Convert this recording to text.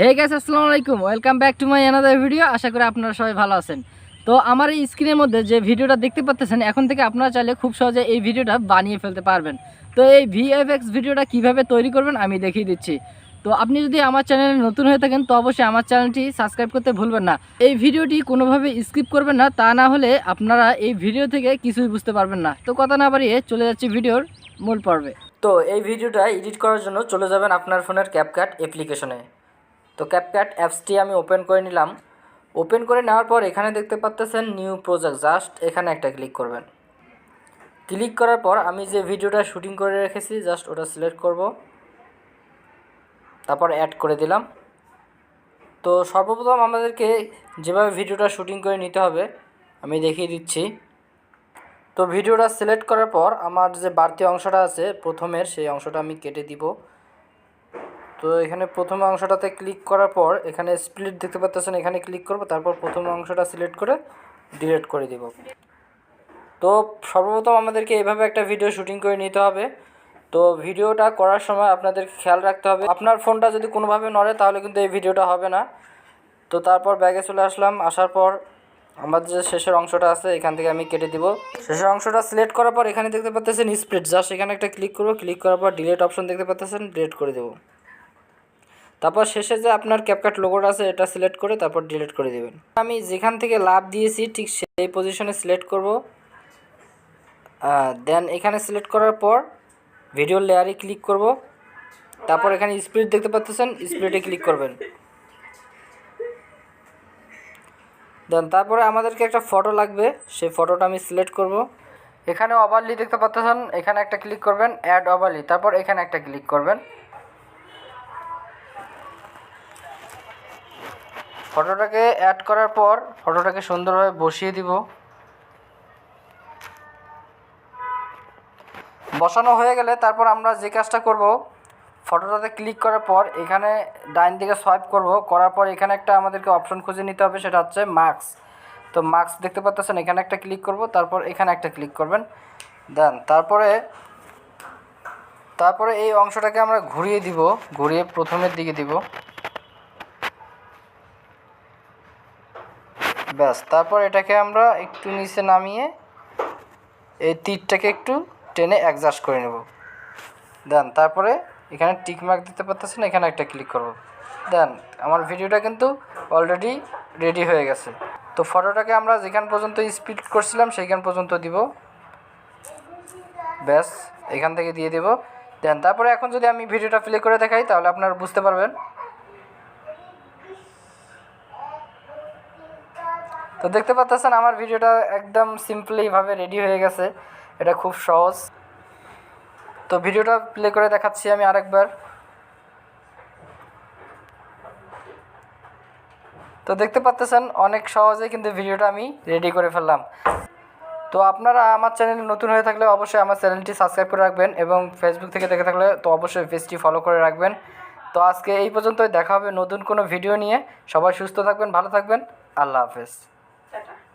হে guys আসসালামু আলাইকুম। Welcome back to my another video আশা করি আপনারা সবাই ভালো আছেন। তো আমার এই স্ক্রিনের মধ্যে যে ভিডিওটা দেখতে পাচ্ছেন এখন থেকে আপনারা চাইলে খুব সহজে এই ভিডিওটা বানিয়ে ফেলতে পারবেন। তো এই ভিএফএক্স ভিডিওটা কীভাবে তৈরি করবেন, আমি দেখিয়ে দিচ্ছি। তো আপনি যদি আমার চ্যানেলে নতুন হয়ে থাকেন, তো অবশ্যই আমার চ্যানেলটি সাবস্ক্রাইব করতে ভুলবেন না। এই ভিডিওটি কোনোভাবে স্কিপ করবেন না, তা না হলে আপনারা এই ভিডিও থেকে কিছুই বুঝতে পারবেন না। তো কথা না বাড়িয়ে চলে যাচ্ছি ভিডিওর মূল পর্বে। তো এই ভিডিওটা এডিট করার জন্য চলে যাবেন আপনার ফোনের ক্যাপকাট অ্যাপ্লিকেশনে তো ক্যাপকাট অ্যাপসটি আমি ওপেন করে নিলাম। ওপেন করে নেওয়ার পর এখানে দেখতে পাচ্তেছেন নিউ প্রজেক্ট জাস্ট এখানে একটা ক্লিক করবেন। ক্লিক করার পর আমি যে ভিডিওটা শুটিং করে রেখেছি জাস্ট ওটা সিলেক্ট করব। তারপর অ্যাড করে দিলাম। তো সর্বপ্রথম আমাদেরকে যেভাবে ভিডিওটা শুটিং করে নিতে হবে, আমি দেখিয়ে দিচ্ছি। তো ভিডিওটা সিলেক্ট করার পর আমার যে বাড়তি অংশটা আছে, প্রথমের সেই অংশটা আমি কেটে দিব। তো এখানে প্রথম অংশটাতে ক্লিক করার পর এখানে স্প্লিট দেখতে পাচ্ছেন এখানে ক্লিক করব, তারপর প্রথম অংশটা সিলেক্ট করে ডিলেট করে দিব। তো সর্বপ্রথম আমাদেরকে এইভাবে একটা ভিডিও শুটিং করে নিতে হবে। তো ভিডিওটা করার সময় আপনাদেরকে খেয়াল রাখতে হবে। আপনার ফোনটা যদি কোনোভাবে নড়ে, তাহলে কিন্তু এই ভিডিওটা হবে না। তো তারপর ব্যাগে চলে আসলাম। আসার পর আমাদের যে শেষের অংশটা আছে, এখান থেকে আমি কেটে দিব। শেষের অংশটা সিলেক্ট করার পর এখানে দেখতে পাচ্ছেন স্প্লিট জাস্ট এখানে একটা ক্লিক করব ক্লিক করার পর ডিলেট অপশন দেখতে পাচ্ছেন ডিলেট করে দেবো। তারপর শেষে যে আপনার ক্যাপকাট লোগোটা আছে, এটা সিলেক্ট করে তারপর ডিলিট করে দেবেন। আমি যেখান থেকে লাভ দিয়েছি, ঠিক সেই পজিশনে সিলেক্ট করব। দেন এখানে সিলেক্ট করার পর ভিডিও লেয়ারে ক্লিক করব। তারপর এখানে স্পিড দেখতে পাচ্ছেন স্পিডে ক্লিক করবেন। দেন তারপরে আমাদেরকে একটা ফটো লাগবে, সেই ফটোটা আমি সিলেক্ট করব। এখানে ওভারলি দেখতে পাচ্ছেন, এখানে একটা ক্লিক করবেন অ্যাড ওভারলি তারপর এখানে একটা ক্লিক করবেন। ফটোটাকে অ্যাড করার পর ফটোটাকে সুন্দরভাবে বসিয়ে দিব। বসানো হয়ে গেলে তারপর আমরা যে কাজটা করব, ফটোটাতে ক্লিক করার পর এখানে ডাইন দিকে সোয়াইপ করব। করার পর এখানে একটা আমাদেরকে অপশন খুঁজে নিতে হবে, সেটা হচ্ছে মার্কস তো মার্কস দেখতে পাচ্ছেন এখানে একটা ক্লিক করব, তারপর এখানে একটা ক্লিক করবেন। দেন তারপরে তারপরে এই অংশটাকে আমরা ঘুরিয়ে দিব, ঘুরিয়ে প্রথমের দিকে দিব। ব্যাস, তারপর এটাকে আমরা একটু নিচে নামিয়ে এই তীরটাকে একটু টেনে অ্যাডজাস্ট করে নেব। দেন, তারপরে এখানে টিক মার্ক দিতে পারতেছেন, এখানে একটা ক্লিক করব। দেন, আমার ভিডিওটা কিন্তু অলরেডি রেডি হয়ে গেছে। তো ফটোটাকে আমরা যেখান পর্যন্ত স্পিড করছিলাম, সেইখান পর্যন্ত দিব। ব্যাস, এখান থেকে দিয়ে দেব। দেন, তারপরে এখন যদি আমি ভিডিওটা প্লে করে দেখাই, তাহলে আপনারা বুঝতে পারবেন তো দেখতে পাচ্ছেন আমার ভিডিওটা একদম সিম্পলিভাবে রেডি হয়ে গেছে। এটা খুব সহজ। তো ভিডিওটা প্লে করে দেখাচ্ছি আমি আরেকবার। তো দেখতে পাচ্ছেন অনেক সহজে কিন্তু ভিডিওটা আমি রেডি করে ফেললাম। তো আপনারা আমার চ্যানেলে নতুন হয়ে থাকলে অবশ্যই আমার চ্যানেলটি সাবস্ক্রাইব করে রাখবেন এবং ফেসবুক থেকে দেখে থাকলে তো অবশ্যই পেজটি ফলো করে রাখবেন। তো আজকে এই পর্যন্তই, দেখা হবে নতুন কোনো ভিডিও নিয়ে। সবাই সুস্থ থাকবেন, ভালো থাকবেন। আল্লাহ হাফেজ। Tchau, tchau.